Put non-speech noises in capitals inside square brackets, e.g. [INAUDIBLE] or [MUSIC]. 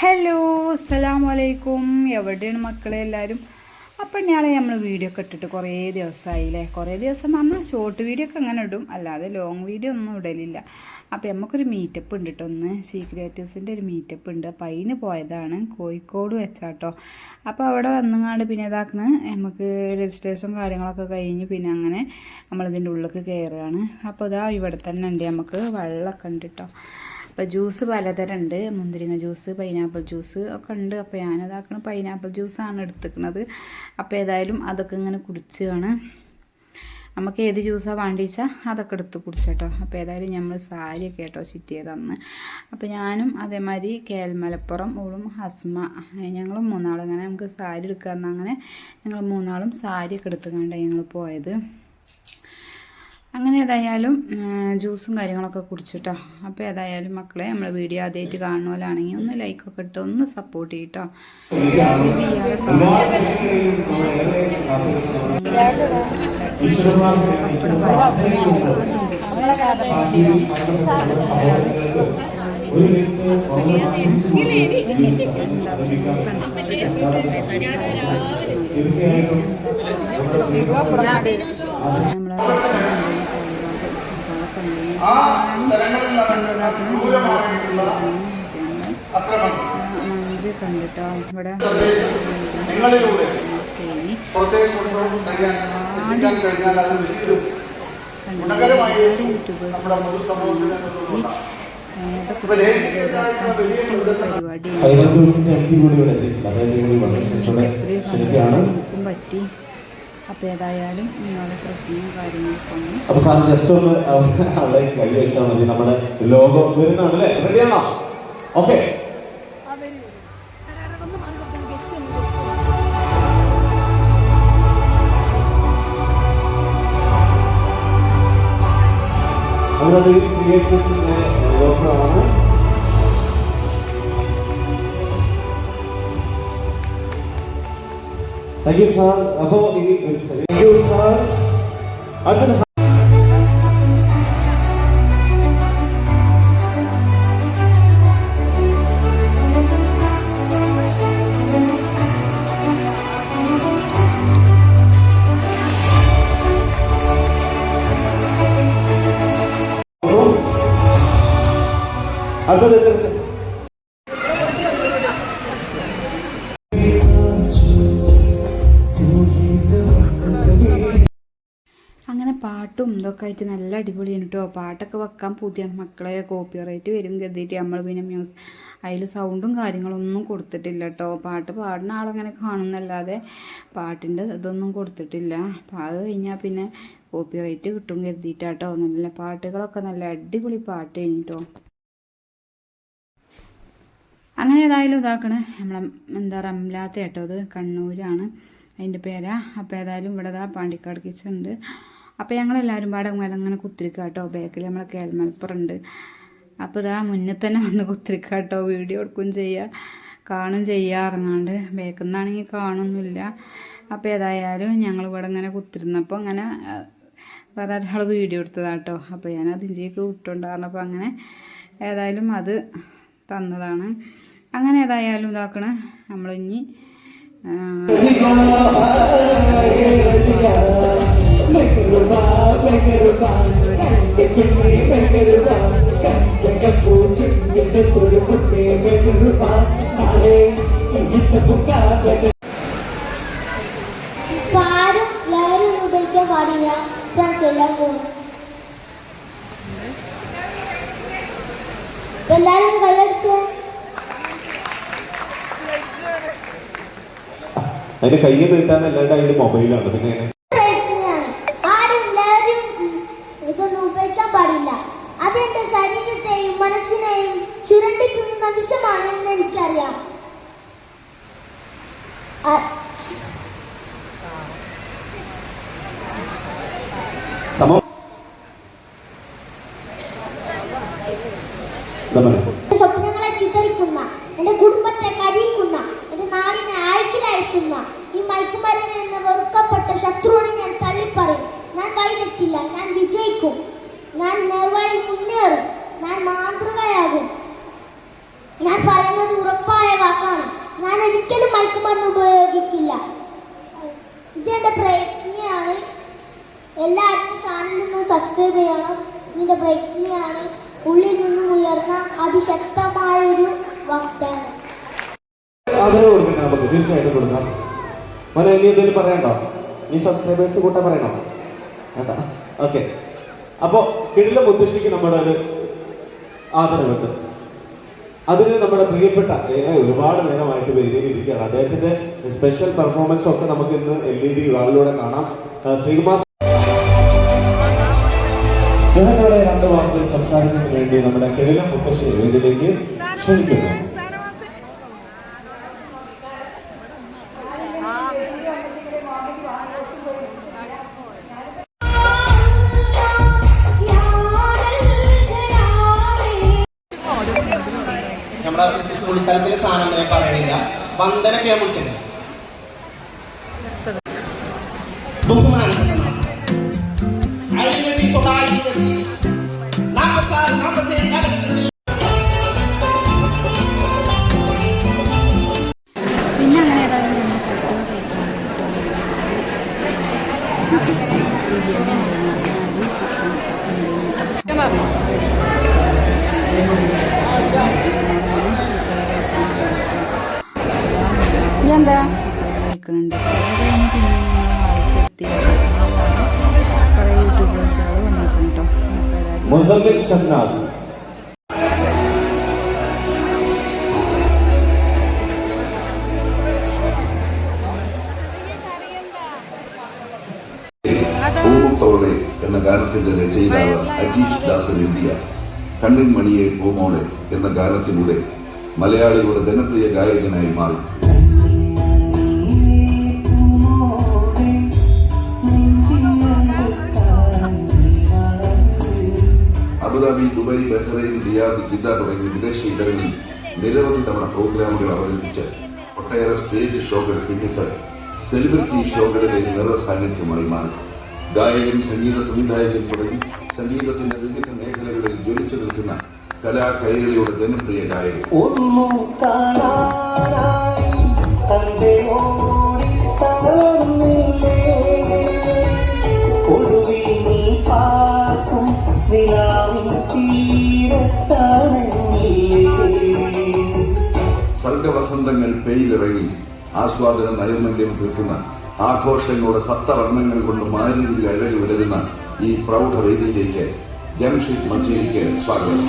Hello അസ്സലാമലൈക്കും. എവിടെയാണ് മക്കളെ എല്ലാവരും അപ്പം ഞാളെ നമ്മൾ വീഡിയോ ഒക്കെ ഇട്ടിട്ട് കുറേ ദിവസമായില്ലേ കുറേ ദിവസം പറഞ്ഞാൽ ഷോർട്ട് വീഡിയോ ഒക്കെ അങ്ങനെ ഇടും. അല്ലാതെ ലോങ് വീഡിയോ ഒന്നും ഇടലില്ല. അപ്പോൾ നമുക്കൊരു മീറ്റപ്പ് ഉണ്ട് കേട്ടോ ഒന്ന് സീക്രേറ്റീവ്സിന്റെ ഒരു മീറ്റപ്പ് ഉണ്ട്. അപ്പോൾ അതിന് പോയതാണ്. കോഴിക്കോട് വെച്ചാട്ടോ. അപ്പോൾ അവിടെ വന്നുകൊണ്ട് പിന്നെ ഇതാക്കുന്ന നമുക്ക് രജിസ്ട്രേഷൻ കാര്യങ്ങളൊക്കെ കഴിഞ്ഞ് പിന്നെ അങ്ങനെ നമ്മളിതിന്റെ ഉള്ളിലേക്ക് കയറുകയാണ് അപ്പോൾ ഇതാ ഇവിടെ തന്നെ ഉണ്ട് നമുക്ക് വെള്ളമൊക്കെ ഉണ്ട് കേട്ടോ അപ്പോൾ ജ്യൂസ് പലതരം ഉണ്ട് മുന്തിരിങ്ങ ജ്യൂസ് പൈനാപ്പിൾ ജ്യൂസ് ഒക്കെ ഉണ്ട്. അപ്പോൾ ഞാനതാക്കണ പൈനാപ്പിൾ ജ്യൂസാണ് എടുത്തിരിക്കുന്നത് അപ്പോൾ ഏതായാലും അതൊക്കെ ഇങ്ങനെ കുടിച്ചാണ്. നമുക്ക് ഏത് ജ്യൂസാണ് വേണ്ടിച്ചാൽ അതൊക്കെ എടുത്ത് കുടിച്ചേട്ടോ. അപ്പോൾ ഏതായാലും നമ്മൾ സാരിയൊക്കെ കേട്ടോ ചിറ്റിയത് അന്ന് അപ്പോൾ ഞാനും അതേമാതിരി കേൽമലപ്പുറം ഓളും ഹസ്മ ഞങ്ങൾ മൂന്നാളും അങ്ങനെ നമുക്ക് സാരി എടുക്കാറുണ്ട് അങ്ങനെ ഞങ്ങൾ മൂന്നാളും സാരിയൊക്കെ എടുത്തുകൊണ്ടാണ് ഞങ്ങൾ പോയത്. അങ്ങനെ ഏതായാലും ജ്യൂസും കാര്യങ്ങളൊക്കെ കുടിച്ചിട്ടോ. അപ്പോൾ ഏതായാലും മക്കളെ നമ്മൾ വീഡിയോ ആദ്യമായിട്ട് കാണുന്നവരാണെങ്കിൽ ഒന്ന് ലൈക്കൊക്കെ ഇട്ട് ഒന്ന് സപ്പോർട്ട് ചെയ്യട്ടോ. [LAUGHS] നമ്മളെ ആ സ്ഥലങ്ങളിൽ നടക്കുന്ന ക്രൂരമായിട്ടുള്ള അക്രമങ്ങൾ ഇത് കണ്ടിട്ടോ ഇവിടെ നിങ്ങളിലൂടെ പുറത്തേക്ക് കൊണ്ടുപോകാൻ കഴിയാൻ എത്തിക്കാൻ കഴിഞ്ഞാൽ അത് വലിയൊരു ഗുണകരമായി നമ്മുടെ പൊതുസമൂഹത്തിന് പരിപാടി പറ്റി അപ്പോൾ ഏതായാലും നിങ്ങളുടെ പ്രശ്നവും കാര്യങ്ങളൊക്കെ ഒന്ന് അപ്പൊ സാർ ജസ്റ്റ് ഒന്ന് അവിടെ അവിടെ കൈ വെച്ചാൽ മതി. നമ്മുടെ റെഡിയാണോ ഓക്കെ താങ്ക് യു സാർ അപ്പോ ഇനി ഒരു ചെറിയ താങ്ക് യു സാർ അടുത്ത പാട്ടും ഇതൊക്കെ ആയിട്ട് നല്ല അടിപൊളിയാണ് കേട്ടോ പാട്ടൊക്കെ വെക്കാൻ പുതിയ മക്കളെ കോപ്പി റൈറ്റ് വരും കരുതിയിട്ട് നമ്മൾ പിന്നെ മ്യൂസ് അതിൽ സൗണ്ടും കാര്യങ്ങളൊന്നും കൊടുത്തിട്ടില്ല കേട്ടോ പാട്ട് പാടുന്ന ആളങ്ങനെ കാണുന്നല്ലാതെ പാട്ടിന്റെ ഇതൊന്നും കൊടുത്തിട്ടില്ല. അത് കഴിഞ്ഞാൽ പിന്നെ കോപ്പി റൈറ്റ് കിട്ടും കരുതിയിട്ടാട്ടോ നല്ല പാട്ടുകളൊക്കെ നല്ല അടിപൊളി പാട്ട് കഴിഞ്ഞിട്ടോ അങ്ങനെ ഏതായാലും ഇതാക്കണേ. നമ്മളെ എന്താ റംലാത്ത കേട്ടോ അത് കണ്ണൂരാണ്. അതിന്റെ പേരാ. അപ്പോൾ ഏതായാലും ഇവിടെ പാണ്ടിക്കാട് കിച്ചൺ ഉണ്ട്. അപ്പോൾ ഞങ്ങളെല്ലാവരും പാടെ അങ്ങനെ കുത്തിരിക്കുക കേട്ടോ ബാക്കിൽ നമ്മളെ കേൽമലപ്പുറമുണ്ട് അപ്പോൾ ഇതാ മുന്നിൽ തന്നെ വന്ന് കുത്തിരിക്കുക കേട്ടോ വീഡിയോ എടുക്കുകയും ചെയ്യുക കാണും ചെയ്യുക ഇറങ്ങാണ്ട് ബാക്കിൽ നിന്നാണെങ്കിൽ കാണുന്നില്ല അപ്പോൾ ഏതായാലും ഞങ്ങൾ ഇവിടെ ഇങ്ങനെ കുത്തിരുന്നപ്പോൾ അങ്ങനെ വേറെ ഒരാൾ വീഡിയോ എടുത്തതാട്ടോ. അപ്പോൾ ഞാൻ അതിഞ്ചേക്ക് വിട്ടുണ്ടായിരുന്നപ്പോൾ അങ്ങനെ ഏതായാലും അത് തന്നതാണ്. അങ്ങനെ ഏതായാലും ഇതാക്കണ. നമ്മളിനി ആരും ലഹരി ഉപയോഗിക്കാൻ പാടില്ല. ചെല്ലാൻ പോകും എല്ലാരും കൈയടിച്ച്? അതിന്റെ കയ്യിൽ നീട്ടാൻ എല്ലാവരുടെ അതിന്റെ മൊബൈലാണ് പിന്നെ എങ്ങനെ? പ്രയത്നിയാണ്. ആരും ലഹരി ഉം, ഇതൊന്നും ഉപയോഗിക്കാൻ പാടില്ല അത് എന്റെ ശരീരത്തെയും മനസ്സിനെയും ചുരണ്ടി തിന്നുന്ന വിഷമാണ് എന്ന് എനിക്കറിയാം ആ, സമം. സ്വപ്നങ്ങളെ ചിതറിക്കുന്ന എന്റെ കുടുംബത്തെ കരിയിക്കുന്ന എന്റെ നാടിനെ ആഴക്കിലയക്കുന്ന ഈ മയക്കുമരുന്ന് എന്ന വെറുക്കപ്പെട്ട ശത്രുവിനെ ഞാൻ തള്ളിപ്പറയും. ഞാൻ വഴിതെറ്റില്ല ഞാൻ വിജയിക്കും. ഞാൻ നേർവഴി മുന്നേറും. ഞാൻ മാതൃകയാകും. ഞാൻ പറയുന്നത് ഉറപ്പായ. ഒരിക്കലും മയക്കുമരുന്ന് ഉപയോഗിക്കില്ല. ഇതെന്റെ പ്രയത്നിയാണ് എല്ലാവർക്കും ചാനലിൽ നിന്നും സബ്സ്ക്രൈബ് ചെയ്യണം. ഇതിന്റെ പ്രയത്നിയാണ് ഉള്ളിൽ നിന്നും ഉയർന്ന അതിശക്തമായൊരു വസ്തുവാണ് ആദരവ് കൊടുക്കണം നമുക്ക് തീർച്ചയായിട്ടും കൊടുക്കാം. മോനെ ഇനി എന്തെങ്കിലും പറയണ്ടോ? നീ സബ്സ്ക്രൈബേഴ്സ് കൂട്ടാൻ പറയണോ? വേണ്ട. ഓക്കെ അപ്പോ കിടിലം മുത്തശ്ശിക്ക് നമ്മുടെ ഒരു ആദരവുണ്ട്. അതിന് നമ്മുടെ പ്രിയപ്പെട്ട ഒരുപാട് നേരമായിട്ട് വേദിയിൽ ഇരിക്കുകയാണ്. അദ്ദേഹത്തിന്റെ സ്പെഷ്യൽ പെർഫോമൻസ് ഒക്കെ നമുക്ക് ഇന്ന് എൽ ഇ ഡി വാളിലൂടെ കാണാം. ശ്രീകുമാർ സ്നേഹത്തോടെ രണ്ട് വാക്കുകൾ സംസാരിക്കുന്നതിന് വേണ്ടി നമ്മുടെ കിടില മുത്തശ്ശി വേദിയിലേക്ക് ക്ഷണിക്കുന്നു. സാധനം ഞാൻ പറയണില്ല. വന്ദനൊക്കെ ഞാൻ വിട്ടില്ല ബഹുമാനപ്പെട്ട എന്താ കഴിക്കുന്നുണ്ട് കുറേ യൂട്യൂബേഴ്സുകൾ കേട്ടോ മുസമ്മിൽ എന്ന ഗാനത്തിന്റെ രചയിതാവ് അജീഷ് ദാസൻ എഴുതിയ കണ്ണിൻ മണിയെ പൂമോളെ എന്ന ഗാനത്തിലൂടെ മലയാളിയുടെ ജനപ്രിയ ഗായകനായി മാറി. Abu Dhabi Dubai Bahrain Riyadh Jeddah തുടങ്ങിയ വിദേശ ഇടങ്ങളിൽ നിരവധി തവണ പ്രോഗ്രാമുകൾ അവതരിപ്പിച്ച് ഒട്ടേറെ സ്റ്റേജ് ഷോകൾ പിന്നിട്ട് സെലിബ്രിറ്റി ഷോകളുടെ നിറ സാന്നിധ്യമായി മാറി. ഗായകൻ സംഗീത സംവിധായകൻ തുടങ്ങി സംഗീതത്തിന്റെ വിവിധ മേഖലകളിൽ ജ്വലിച്ചു നിൽക്കുന്ന കലാ കൈരളിയുടെ ജനപ്രിയ ഗായകൻ. സർഗവസന്തങ്ങൾ പെയ്തിറങ്ങി. ആസ്വാദന നൈർമല്യം തീർക്കുന്ന ആഘോഷങ്ങളുടെ സപ്തവർണങ്ങൾ കൊണ്ട് മാരീതിയിൽ അഴകി വിടരുന്ന ഈ പ്രൗഢവേദിയിലേക്ക് ജംഷിദ് മഞ്ചേരിക്ക് സ്വാഗതം.